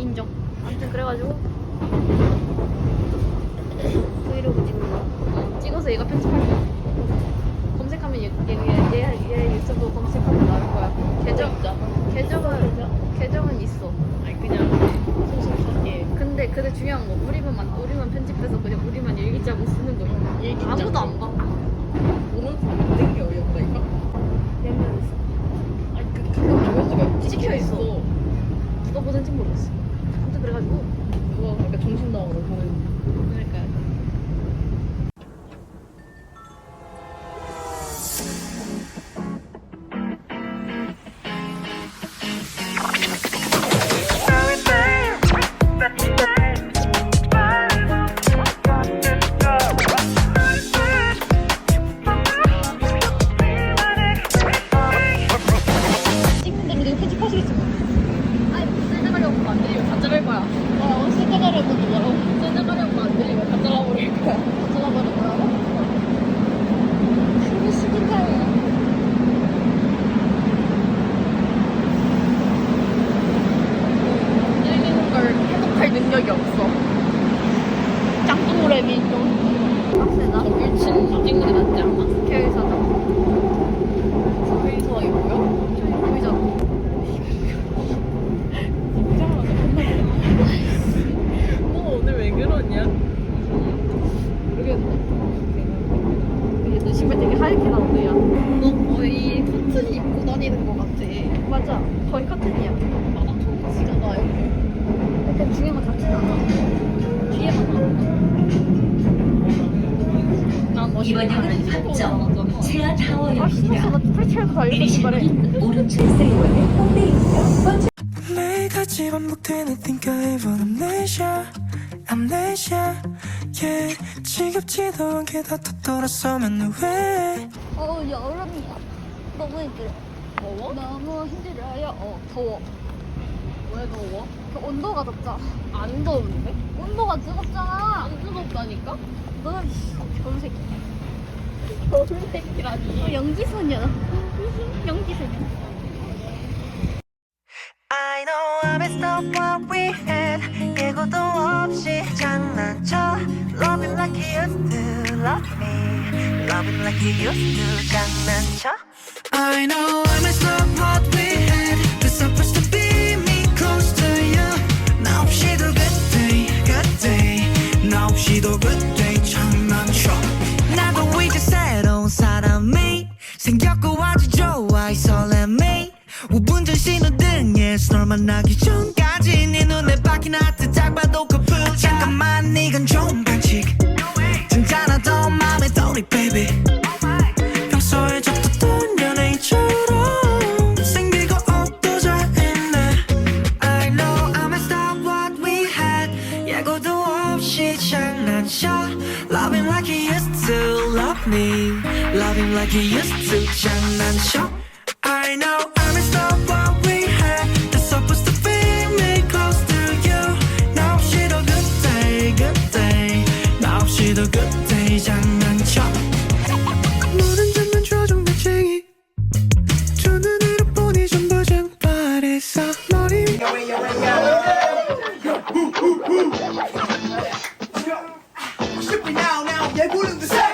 인정 아무튼 그래가지고 브이로그 찍는 거 찍어서 얘가 편집할 거야 검색하면 얘, 얘, 얘, 얘, 얘 유튜브 검색하면 나올 거야 계정, 계정은 계정은 있어 아니 그냥 소속하게 근데 근데 중요한 거 우리만 만- 우리만 편집해서 그냥 우리만 일기장으로 쓰는 거 일기장. 아무도 안 봐. 오늘 받는 게 어이없다 이거? 몇명 있어. 아니 그 그거 조회수가 찍혀 있어. 누가 보는지 모르겠어. 그래가지고 그거 그러니까 정신나으로 보는 맞아. 거의 커튼이야. 아, 나 처음 쓰잖아 이렇게 근데 중요한 건 닿진 않아. 뒤에만 이번 역은 아, 타워역입니다. 나 털치하고 달리는 신발에. 내리시는 오른쪽 세이버의 홍대입니다. 매일같이 반복되는 think I have amnesia amnesia yeah 지겹지도 않게 다 터돌아서면 왜 어, 여름이야. 너무 힘들어. 더워? 너무 힘들어요. 어, 더워. 왜 더워? 그 온도가 덥잖아. 안 더운데? 온도가 뜨겁잖아. 안 뜨겁다니까? 너는 겨울새끼. 겨울색이라니 어, 연기소녀. 연기소녀. I know I messed up what we had 예고도 없이 장난쳐 Loving like you used to love me Loving like you used to 장난쳐 I know like he used to 장난쳐 I know I messed up what we had That's supposed to be me close to you 나 없이도 good day good day 나 없이도 good day 장난쳐 모든 점은 조종배쟁이 두 눈으로 보니 전부 증발했어 머리 Shipping now, now, yeah, put in the second.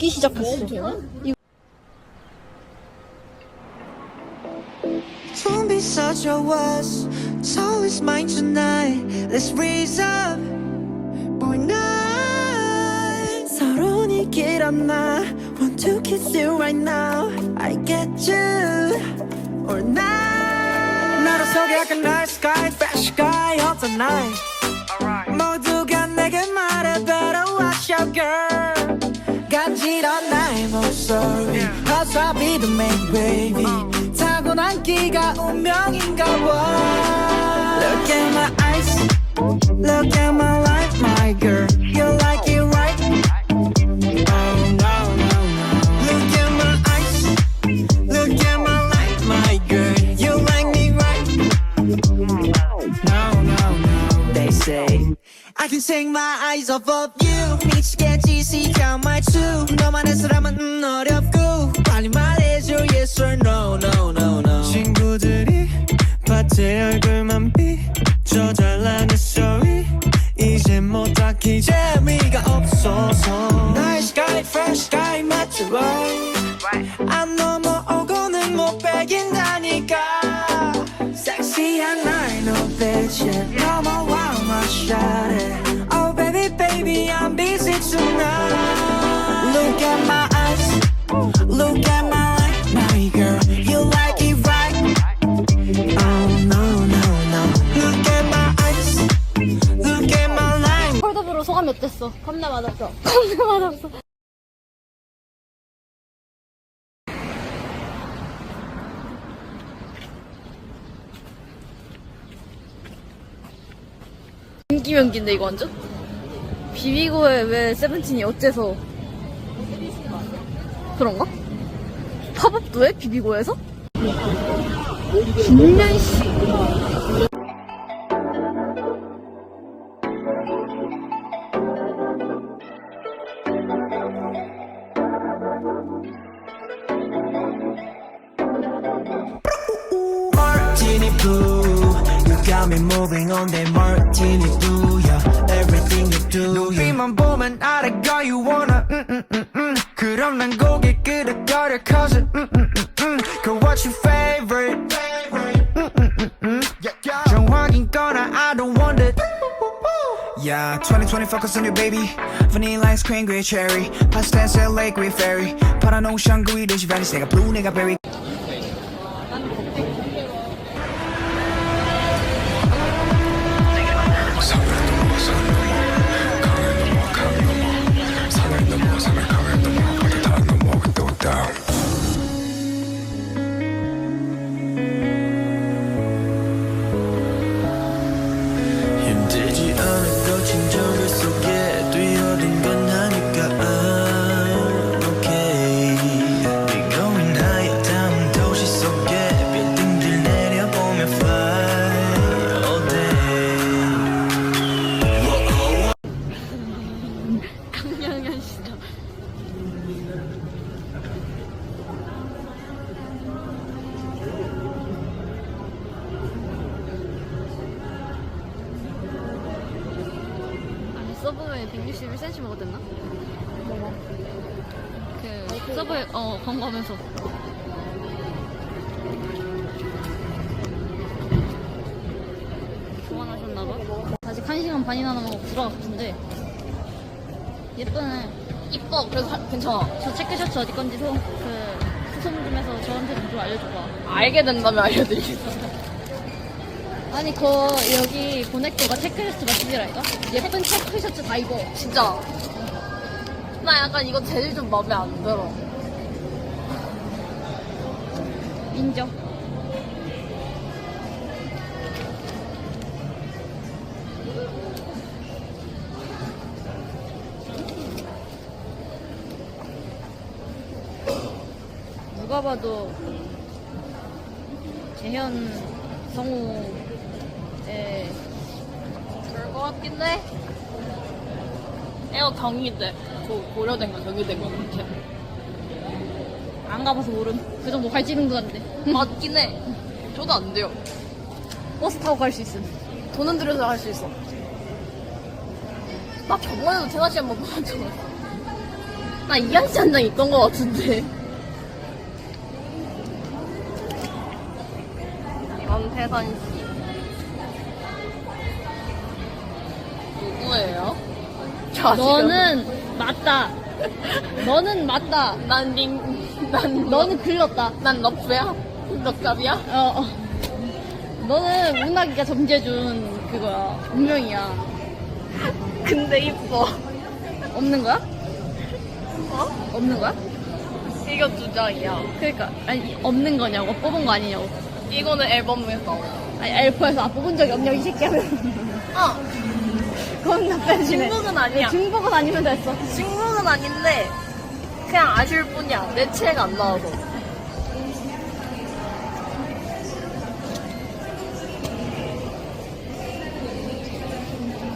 붓기 시작했어. Don't be such a wuss. It's always mine tonight. Let's raise up. Boy, night. 서론이 길었나? Want to kiss you right now. I get you. Or not. 나로 속에 약간 nice guy, fresh guy of the 목소리. Cause I'll be the main baby. 타고난 끼가 운명인가 봐. Look at my eyes. Look at my life, my girl. Take my eyes off of you. 미치겠지, my two. 너만의 사람은 음, 어렵고 빨리 말해줘, yes or no, no, no, no. 친구들이 밭에 얼굴만 비춰 잘나는 소리. 이제 뭐 딱히 재미가 없어서. Nice guy, fresh guy, 맞죠, right? 안 넘어오고는 못 베긴다니까. 섹시한 날 눈빛에 넘어와 Oh 어땠어? 겁나 맛없어. 겁나 맛없어. 인기 명기인데 이거 완전? 비비고에 왜 세븐틴이 어째서 그런가? 팝업도 해? 비비고에서? 김면씨 got me moving on that martini blue Yeah, everything you do 눈빛만 보면 알아 girl you wanna 음, 음, 음, 음. 그럼 난 고개 끄덕거려 cause it 음, 음, 음, 음. Girl what's your favorite 음, 음, 음, 음. 정확인거나 I don't want it Yeah, 2020 focus on you baby Vanilla ice cream, grey cherry Pasta LA, great fairy 파란 오션 그 위를 Venice 내가 blue 내가 berry 힘 21cm 먹었댔나? 먹어. 그, 서브에, 어, 광고하면서. 그만하셨나봐. 아직 1시간 반이나 남았고 들어가 같은데. 예쁘네. 이뻐. 그래서 하- 괜찮아. 저 체크셔츠 어디 건지 소, 그, 소문 좀 해서 저한테 좀 알려줘봐. 알게 된다면 알려드리겠습니다. 아니 그 여기 보넥도가 체크셔츠 맛집이라니까? 예쁜 체크셔츠 다 입어. 진짜. 나 약간 이거 재질 좀 마음에 안 들어. 인정. 누가 봐도 재현 성우 의 그럴 것 같긴 해. 에어 경인데. 고, 고려된 거, 경유된 거, 이렇게. 안 가봐서 모름. 그 정도 갈지는도 한데. 맞긴 해. 저도 안 돼요. 버스 타고 갈 수 있음. 돈은 들여서 할수 있어. 나 저번에도 태나 씨 한번 봤잖아. 나 이한 씨 한 장 있던 것 같은데. 태선 씨. 너는 맞다. 너는 맞다. 난 링, 난 너는 글렀다. 난 럽스야? 럽잡이야? 어, 어. 너는 문학이가 점재준 그거야. 운명이야. 근데 이뻐. 없는 거야? 어? 없는 거야? 이거 두 장이야. 그러니까 아니 없는 거냐고 뽑은 거 아니냐고. 이거는 앨범에서. 아니 엘프에서 안 뽑은 적이 없냐고 이 새끼야. 어, 그건 나빠지네. 중복은 아니야. 중복은 아니면 됐어. 중국은 아닌데, 그냥 아쉬울 뿐이야. 내책안 나와서.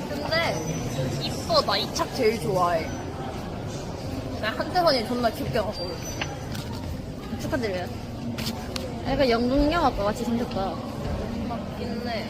근데, 이뻐. 나 이 착 제일 좋아해. 나 한태선이 존나 귀엽게 나서. 축하드려요. 약간 영국영화과 같이 생겼다. 맞긴 해.